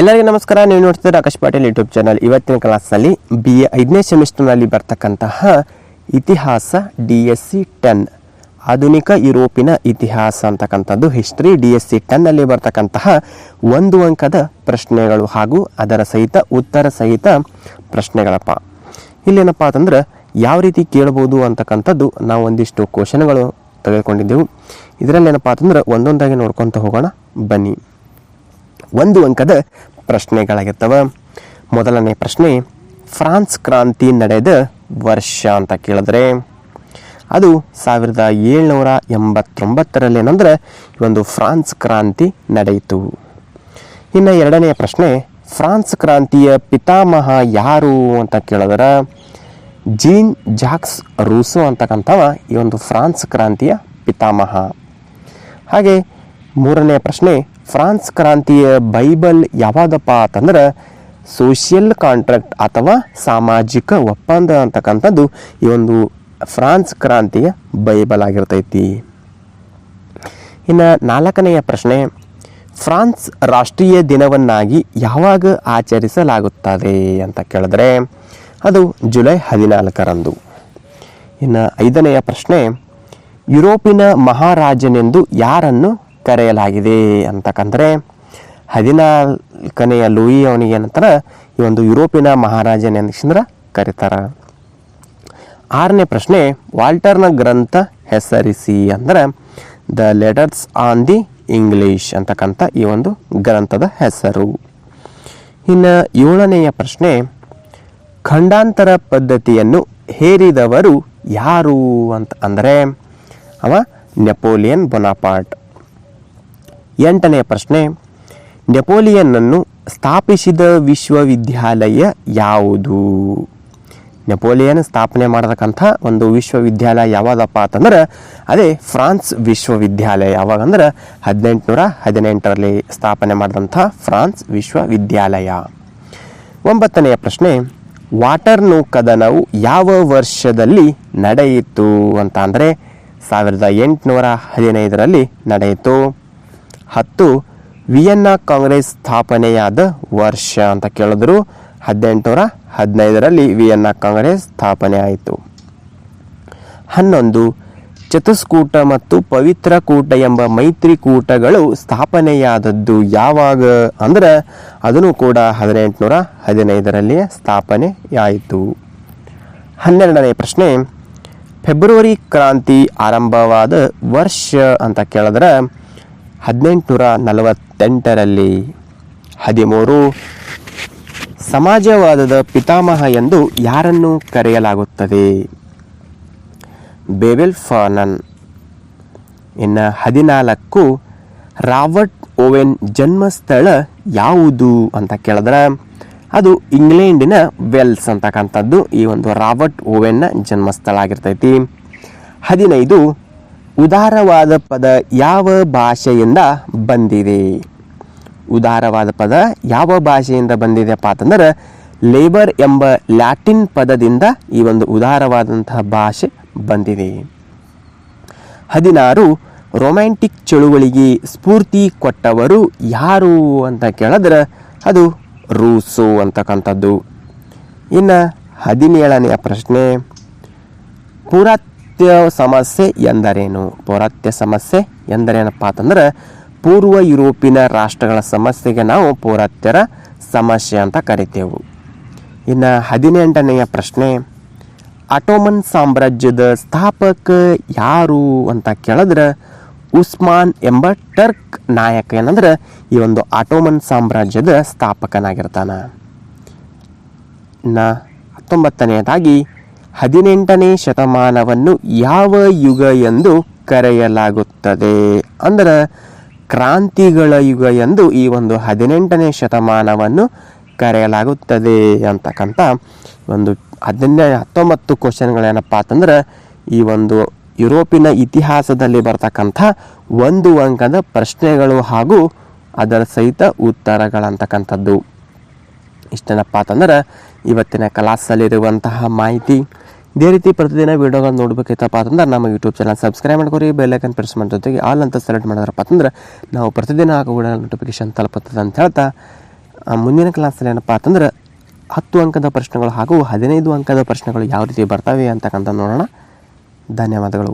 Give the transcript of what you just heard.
ಎಲ್ಲರಿಗೂ ನಮಸ್ಕಾರ. ನೀವು ನೋಡ್ತಿದ್ದೀರಾ ಆಕಾಶ್ ಪಾಟೀಲ್ ಯೂಟ್ಯೂಬ್ ಚಾನಲ್. ಇವತ್ತಿನ ಕ್ಲಾಸಲ್ಲಿ ಬಿ ಎ ಐದನೇ ಸೆಮಿಸ್ಟರ್ನಲ್ಲಿ ಬರ್ತಕ್ಕಂತಹ ಇತಿಹಾಸ ಡಿ ಎಸ್ ಸಿ ಟೆನ್ ಆಧುನಿಕ ಯುರೋಪಿನ ಇತಿಹಾಸ ಅಂತಕ್ಕಂಥದ್ದು ಹಿಸ್ಟ್ರಿ ಡಿ ಎಸ್ ಸಿ ಟೆನ್ನಲ್ಲಿ ಬರ್ತಕ್ಕಂತಹ ಒಂದು ಅಂಕದ ಪ್ರಶ್ನೆಗಳು ಹಾಗೂ ಅದರ ಸಹಿತ ಉತ್ತರ ಸಹಿತ ಪ್ರಶ್ನೆಗಳಪ್ಪ. ಇಲ್ಲೇನಪ್ಪ ಅಂತಂದ್ರೆ, ಯಾವ ರೀತಿ ಕೇಳ್ಬೋದು ಅಂತಕ್ಕಂಥದ್ದು ನಾವು ಒಂದಿಷ್ಟು ಕ್ವಶನ್ಗಳು ತೆಗೆದುಕೊಂಡಿದ್ದೆವು. ಇದರಲ್ಲಿ ಏನಪ್ಪ ಅಂತಂದ್ರೆ, ಒಂದೊಂದಾಗಿ ನೋಡ್ಕೊತ ಹೋಗೋಣ. ಬನ್ನಿ. ಒಂದು ಅಂಕದ ಪ್ರಶ್ನೆಗಳಾಗಿರ್ತವೆ. ಮೊದಲನೇ ಪ್ರಶ್ನೆ, ಫ್ರಾನ್ಸ್ ಕ್ರಾಂತಿ ನಡೆದ ವರ್ಷ ಅಂತ ಕೇಳಿದ್ರೆ, ಅದು ಸಾವಿರದ ಏಳ್ನೂರ ಎಂಬತ್ತೊಂಬತ್ತರಲ್ಲಿ ಏನಂದ್ರೆ ಒಂದು ಫ್ರಾನ್ಸ್ ಕ್ರಾಂತಿ ನಡೆಯಿತು. ಇನ್ನು ಎರಡನೆಯ ಪ್ರಶ್ನೆ, ಫ್ರಾನ್ಸ್ ಕ್ರಾಂತಿಯ ಪಿತಾಮಹ ಯಾರು ಅಂತ ಕೇಳಿದ್ರೆ, ಜೀನ್ ಜಾಕ್ಸ್ ರೂಸು ಅಂತಕ್ಕಂಥವ ಈ ಒಂದು ಫ್ರಾನ್ಸ್ ಕ್ರಾಂತಿಯ ಪಿತಾಮಹ. ಹಾಗೆ ಮೂರನೇ ಪ್ರಶ್ನೆ ಫ್ರಾನ್ಸ್ ಕ್ರಾಂತಿಯ ಬೈಬಲ್ ಯಾವಾಗಪ್ಪ ಅಂತಂದ್ರೆ ಸೋಷಿಯಲ್ ಕಾಂಟ್ರಾಕ್ಟ್ ಅಥವಾ ಸಾಮಾಜಿಕ ಒಪ್ಪಂದ ಅಂತಕ್ಕಂಥದ್ದು ಈ ಒಂದು ಫ್ರಾನ್ಸ್ ಕ್ರಾಂತಿಯ ಬೈಬಲ್ ಆಗಿರ್ತೈತಿ. ಇನ್ನು ನಾಲ್ಕನೆಯ ಪ್ರಶ್ನೆ, ಫ್ರಾನ್ಸ್ ರಾಷ್ಟ್ರೀಯ ದಿನವನ್ನಾಗಿ ಯಾವಾಗ ಆಚರಿಸಲಾಗುತ್ತದೆ ಅಂತ ಕೇಳಿದ್ರೆ ಅದು ಜುಲೈ ಹದಿನಾಲ್ಕರಂದು. ಇನ್ನು ಐದನೆಯ ಪ್ರಶ್ನೆ, ಯುರೋಪಿನ ಮಹಾರಾಜನೆಂದು ಯಾರನ್ನು ಕರೆಯಲಾಗಿದೆ ಅಂತಕ್ಕಂದರೆ ಹದಿನಾಲ್ಕನೆಯ ಲೂಯಿ ಅವನಿಗೆ ಏನಂತಾರೆ ಈ ಒಂದು ಯುರೋಪಿನ ಮಹಾರಾಜನೆಂದ್ರೆ ಕರೀತಾರ. ಆರನೇ ಪ್ರಶ್ನೆ, ವಾಲ್ಟರ್ನ ಗ್ರಂಥ ಹೆಸರಿಸಿ ಅಂದ್ರೆ the letters on the English ಅಂತಕ್ಕಂಥ ಈ ಒಂದು ಗ್ರಂಥದ ಹೆಸರು. ಇನ್ನು ಏಳನೆಯ ಪ್ರಶ್ನೆ, ಖಂಡಾಂತರ ಪದ್ಧತಿಯನ್ನು ಹೇರಿದವರು ಯಾರು ಅಂತ ಅಂದರೆ ಅವ ನೆಪೋಲಿಯನ್ ಬೊನಾಪಾರ್ಟ್. ಎಂಟನೆಯ ಪ್ರಶ್ನೆ, ನೆಪೋಲಿಯನ್ನನ್ನು ಸ್ಥಾಪಿಸಿದ ವಿಶ್ವವಿದ್ಯಾಲಯ ಯಾವುದು? ನೆಪೋಲಿಯನ್ ಸ್ಥಾಪನೆ ಮಾಡತಕ್ಕಂಥ ಒಂದು ವಿಶ್ವವಿದ್ಯಾಲಯ ಯಾವುದಪ್ಪ ಅಂತಂದ್ರೆ, ಅದೇ ಫ್ರಾನ್ಸ್ ವಿಶ್ವವಿದ್ಯಾಲಯ. ಯಾವಾಗಂದ್ರೆ ಹದಿನೆಂಟುನೂರ ಹದಿನೆಂಟರಲ್ಲಿ ಸ್ಥಾಪನೆ ಮಾಡಿದಂಥ ಫ್ರಾನ್ಸ್ ವಿಶ್ವವಿದ್ಯಾಲಯ. ಒಂಬತ್ತನೆಯ ಪ್ರಶ್ನೆ ವಾಟರ್ನು ಕದನವು ಯಾವ ವರ್ಷದಲ್ಲಿ ನಡೆಯಿತು ಅಂತ ಅಂದರೆ ಸಾವಿರದ ಎಂಟುನೂರ ಹದಿನೈದರಲ್ಲಿ ನಡೆಯಿತು. ಹತ್ತು ವಿಯೆನ್ನಾ ಕಾಂಗ್ರೆಸ್ ಸ್ಥಾಪನೆಯಾದ ವರ್ಷ ಅಂತ ಕೇಳಿದ್ರು. ಹದಿನೆಂಟುನೂರ ಹದಿನೈದರಲ್ಲಿ ವಿಯೆನ್ನಾ ಕಾಂಗ್ರೆಸ್ ಸ್ಥಾಪನೆ ಆಯಿತು. ಹನ್ನೊಂದು ಚತುಸ್ಕೂಟ ಮತ್ತು ಪವಿತ್ರ ಕೂಟ ಎಂಬ ಮೈತ್ರಿಕೂಟಗಳು ಸ್ಥಾಪನೆಯಾದದ್ದು ಯಾವಾಗ? ಅಂದ್ರೆ ಅದನ್ನು ಕೂಡ ಹದಿನೆಂಟುನೂರ ಹದಿನೈದರಲ್ಲಿಯೇ ಸ್ಥಾಪನೆಯಾಯಿತು ಹನ್ನೆರಡನೇ ಪ್ರಶ್ನೆ, ಫೆಬ್ರವರಿ ಕ್ರಾಂತಿ ಆರಂಭವಾದ ವರ್ಷ ಅಂತ ಕೇಳಿದ್ರೆ ಹದಿನೆಂಟುನೂರ ನಲವತ್ತೆಂಟರಲ್ಲಿ ಹದಿಮೂರು ಸಮಾಜವಾದದ ಪಿತಾಮಹ ಎಂದು ಯಾರನ್ನು ಕರೆಯಲಾಗುತ್ತದೆ? ಬೇಬೆಲ್ ಫಾನನ್. ಇನ್ನು ಹದಿನಾಲ್ಕು, ರಾಬರ್ಟ್ ಓವೆನ್ ಜನ್ಮಸ್ಥಳ ಯಾವುದು ಅಂತ ಕೇಳಿದ್ರೆ, ಅದು ಇಂಗ್ಲೆಂಡಿನ ವೆಲ್ಸ್ ಅಂತಕ್ಕಂಥದ್ದು. ಈ ಒಂದು ರಾಬರ್ಟ್ ಓವೆನ್ನ ಜನ್ಮಸ್ಥಳ ಆಗಿರ್ತೈತಿ. ಹದಿನೈದು ಉದಾರವಾದ ಪದ ಯಾವ ಭಾಷೆಯಿಂದ ಬಂದಿದೆ? ಉದಾರವಾದ ಪದ ಯಾವ ಭಾಷೆಯಿಂದ ಬಂದಿದೆಪ್ಪ ಅಂತಂದ್ರೆ, ಲೇಬರ್ ಎಂಬ ಲ್ಯಾಟಿನ್ ಪದದಿಂದ ಈ ಒಂದು ಉದಾರವಾದಂತಹ ಭಾಷೆ ಬಂದಿದೆ. ಹದಿನಾರು, ರೊಮ್ಯಾಂಟಿಕ್ ಚಳುವಳಿಗೆ ಸ್ಫೂರ್ತಿ ಕೊಟ್ಟವರು ಯಾರು ಅಂತ ಕೇಳಿದ್ರೆ, ಅದು ರೂಸೋ ಅಂತಕ್ಕಂಥದ್ದು. ಇನ್ನು ಹದಿನೇಳನೆಯ ಪ್ರಶ್ನೆ ಪೌರಾತ್ಯ ಸಮಸ್ಯೆ ಎಂದರೇನು? ಪೌರಾತ್ಯ ಸಮಸ್ಯೆ ಎಂದರೇನಪ್ಪ ಅಂತಂದ್ರೆ, ಪೂರ್ವ ಯುರೋಪಿನ ರಾಷ್ಟ್ರಗಳ ಸಮಸ್ಯೆಗೆ ನಾವು ಪೌರಾತ್ಯರ ಸಮಸ್ಯೆ ಅಂತ ಕರಿತೇವೆ. ಇನ್ನು ಹದಿನೆಂಟನೆಯ ಪ್ರಶ್ನೆ ಆಟೋಮನ್ ಸಾಮ್ರಾಜ್ಯದ ಸ್ಥಾಪಕ ಯಾರು ಅಂತ ಕೇಳಿದ್ರೆ, ಉಸ್ಮಾನ್ ಎಂಬ ಟರ್ಕ್ ನಾಯಕ ಏನಂದ್ರೆ, ಈ ಒಂದು ಆಟೋಮನ್ ಸಾಮ್ರಾಜ್ಯದ ಸ್ಥಾಪಕನಾಗಿರ್ತಾನ. ಇನ್ನು ಹತ್ತೊಂಬತ್ತನೆಯದಾಗಿ ಹದಿನೆಂಟನೇ ಶತಮಾನವನ್ನು ಯಾವ ಯುಗ ಎಂದು ಕರೆಯಲಾಗುತ್ತದೆ? ಅಂದ್ರೆ, ಕ್ರಾಂತಿಗಳ ಯುಗ ಎಂದು ಈ ಒಂದು ಹದಿನೆಂಟನೇ ಶತಮಾನವನ್ನು ಕರೆಯಲಾಗುತ್ತದೆ ಅಂತಕ್ಕಂಥ ಒಂದು ಹದಿನೆ ಹತ್ತೊಂಬತ್ತು ಕ್ವಶನ್ಗಳೇನಪ್ಪ ಅಂತಂದ್ರೆ, ಈ ಒಂದು ಯುರೋಪಿನ ಇತಿಹಾಸದಲ್ಲಿ ಬರ್ತಕ್ಕಂಥ ಒಂದು ಅಂಕದ ಪ್ರಶ್ನೆಗಳು ಹಾಗೂ ಅದರ ಸಹಿತ ಉತ್ತರಗಳಂತಕ್ಕಂಥದ್ದು. ಇಷ್ಟೇನಪ್ಪ ಅಂತಂದ್ರೆ, ಇವತ್ತಿನ ಕ್ಲಾಸಲ್ಲಿರುವಂತಹ ಮಾಹಿತಿ ಇದೇ ರೀತಿ ಪ್ರತಿದಿನ ವೀಡಿಯೋಗಳನ್ನು ನೋಡ್ಬೇಕೈತಪ್ಪ ಅಂತಂದ್ರೆ ನಮ್ಮ ಯೂಟ್ಯೂಬ್ ಚಾನಲ್ ಸಬ್ಸ್ಕ್ರೈಬ್ ಮಾಡ್ಕೊರಿ ಬೆಲ್ಲೈಕನ್ ಪ್ರೆಸ್ ಮಾಡೋ ಜೊತೆಗೆ ಆಲ್ ಅಂತ ಸೆಲೆಕ್ಟ್ ಮಾಡಿದ್ರಪ್ಪ ಅಂತಂದ್ರೆ ನಾವು ಪ್ರತಿದಿನ ಆಗೋ ನೋಟಿಫಿಕೇಶನ್ ತಲುಪುತ್ತದೆ ಅಂತ ಹೇಳ್ತಾ ಮುಂದಿನ ಕ್ಲಾಸಲ್ಲಿ ಏನಪ್ಪ ಅಂತಂದ್ರೆ ಹತ್ತು ಅಂಕದ ಪ್ರಶ್ನೆಗಳು ಹಾಗೂ ಹದಿನೈದು ಅಂಕದ ಪ್ರಶ್ನೆಗಳು ಯಾವ ರೀತಿ ಬರ್ತವೆ ಅಂತಕ್ಕಂಥ ನೋಡೋಣ. ಧನ್ಯವಾದಗಳು.